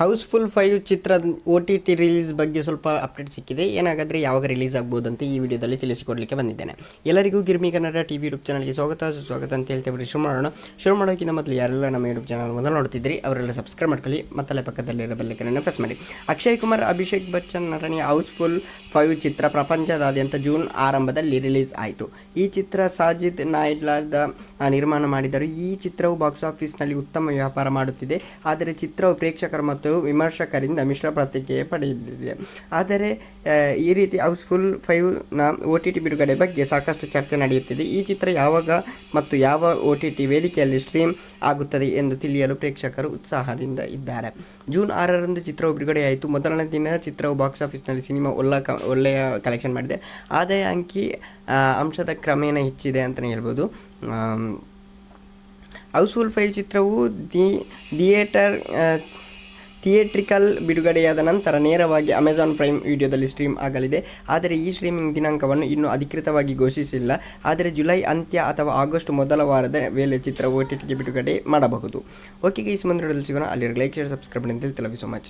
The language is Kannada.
ಹೌಸ್ಫುಲ್ ಫೈವ್ ಚಿತ್ರದ ಒ ಟಿ ಟಿ ರಿಲೀಸ್ ಬಗ್ಗೆ ಸ್ವಲ್ಪ ಅಪ್ಡೇಟ್ ಸಿಕ್ಕಿದೆ. ಏನಾಗಾದರೆ ಯಾವಾಗ ರಿಲೀಸ್ ಆಗ್ಬೋದು ಅಂತ ಈ ವಿಡಿಯೋದಲ್ಲಿ ತಿಳಿಸಿಕೊಡಲಿಕ್ಕೆ ಬಂದಿದ್ದೇನೆ. ಎಲ್ಲರಿಗೂ Girmi Kannada T V YouTube ಚಾನಲ್ಗೆ ಸ್ವಾಗತ. ಸುಸ್ವಾಗತ ಅಂತ ಹೇಳ್ತೇವೆ ಬಿಡಿ ಶುರು ಮಾಡೋಣ. ಶುರು ಮಾಡೋಕ್ಕಿಂತ ಮೊದಲು ಯಾರೆಲ್ಲ ನಮ್ಮ ಯೂಟ್ಯೂಬ್ ಚಾನಲ್ ಮೊದಲು ನೋಡ್ತಿದ್ರಿ ಅವರೆಲ್ಲ ಸಬ್ಸ್ಕ್ರೈಬ್ ಮಾಡ್ಕೊಳ್ಳಿ. ಮತ್ತಲ್ಲೇ ಪಕ್ಕದಲ್ಲಿರೋ ಬೆಲ್ಲೈಕನನ್ನು ಪ್ರೆಸ್ ಮಾಡಿ. ಅಕ್ಷಯ್ ಕುಮಾರ್ ಅಭಿಷೇಕ್ ಬಚ್ಚನ್ ನಟನೆ ಹೌಸ್ಫುಲ್ ಫೈವ್ ಚಿತ್ರ ಪ್ರಪಂಚದಾದ್ಯಂತ ಜೂನ್ ಆರಂಭದಲ್ಲಿ ರಿಲೀಸ್ ಆಯಿತು. ಈ ಚಿತ್ರ ಸಾಜಿದ್ ನಾಯ್ಡ್ಲಾದ ಆ, ನಿರ್ಮಾಣ ಮಾಡಿದರು. ಈ ಚಿತ್ರವು ಬಾಕ್ಸ್ ಆಫೀಸ್ನಲ್ಲಿ ಉತ್ತಮ ವ್ಯಾಪಾರ ಮಾಡುತ್ತಿದೆ. ಆದರೆ ಚಿತ್ರವು ಪ್ರೇಕ್ಷಕರು ಮತ್ತು ವಿಮರ್ಶಕರಿಂದ ಮಿಶ್ರ ಪ್ರತಿಕ್ರಿಯೆ ಪಡೆದಿದೆ. ಆದರೆ ಈ ರೀತಿ ಹೌಸ್ಫುಲ್ ಫೈವ್ನ ಒ ಟಿ ಟಿ ಬಿಡುಗಡೆ ಬಗ್ಗೆ ಸಾಕಷ್ಟು ಚರ್ಚೆ ನಡೆಯುತ್ತಿದೆ. ಈ ಚಿತ್ರ ಯಾವಾಗ ಮತ್ತು ಯಾವ ಒ ಟಿ ಟಿ ವೇದಿಕೆಯಲ್ಲಿ ಸ್ಟ್ರೀಮ್ ಆಗುತ್ತದೆ ಎಂದು ತಿಳಿಯಲು ಪ್ರೇಕ್ಷಕರು ಉತ್ಸಾಹದಿಂದ ಇದ್ದಾರೆ. ಜೂನ್ ಆರರಂದು ಚಿತ್ರವು ಬಿಡುಗಡೆಯಾಯಿತು. ಮೊದಲನೇ ದಿನ ಚಿತ್ರವು ಬಾಕ್ಸ್ ಆಫೀಸ್ನಲ್ಲಿ ಸಿನಿಮಾ ಒಳ್ಳ ಕ, ಒಳ್ಳೆಯ ಕಲೆಕ್ಷನ್ ಮಾಡಿದೆ. ಆದಾಯ ಅಂಕಿ ಅಂಶದ ಕ್ರಮೇಣ ಹೆಚ್ಚಿದೆ ಅಂತಲೇ ಹೇಳ್ಬೋದು. ಹೌಸ್ಫುಲ್ ಫೈವ್ ಚಿತ್ರವು ದಿ, ಥಿಯೇಟರ್ ಥಿಯೇಟ್ರಿಕಲ್ ಬಿಡುಗಡೆಯಾದ ನಂತರ ನೇರವಾಗಿ ಅಮೆಜಾನ್ ಪ್ರೈಮ್ ವಿಡಿಯೋದಲ್ಲಿ ಸ್ಟ್ರೀಮ್ ಆಗಲಿದೆ. ಆದರೆ ಈ ಸ್ಟ್ರೀಮಿಂಗ್ ದಿನಾಂಕವನ್ನು ಇನ್ನೂ ಅಧಿಕೃತವಾಗಿ ಘೋಷಿಸಿಲ್ಲ. ಆದರೆ ಜುಲೈ ಅಂತ್ಯ ಅಥವಾ ಆಗಸ್ಟ್ ಮೊದಲ ವಾರದ ವೇಳೆ ಚಿತ್ರ ಓ ಬಿಡುಗಡೆ ಮಾಡಬಹುದು. ಓಕೆ ಈ ಸಂಬಂಧದಲ್ಲಿ ಸಿಗೋಣ. ಅಲ್ಲಿ ಲೈಕ್ ಶೇರ್ ಸಬ್ಸ್ಕ್ರೈಬ್ ಅಂತ ಹೇಳಿ ಸೊ ಮಚ್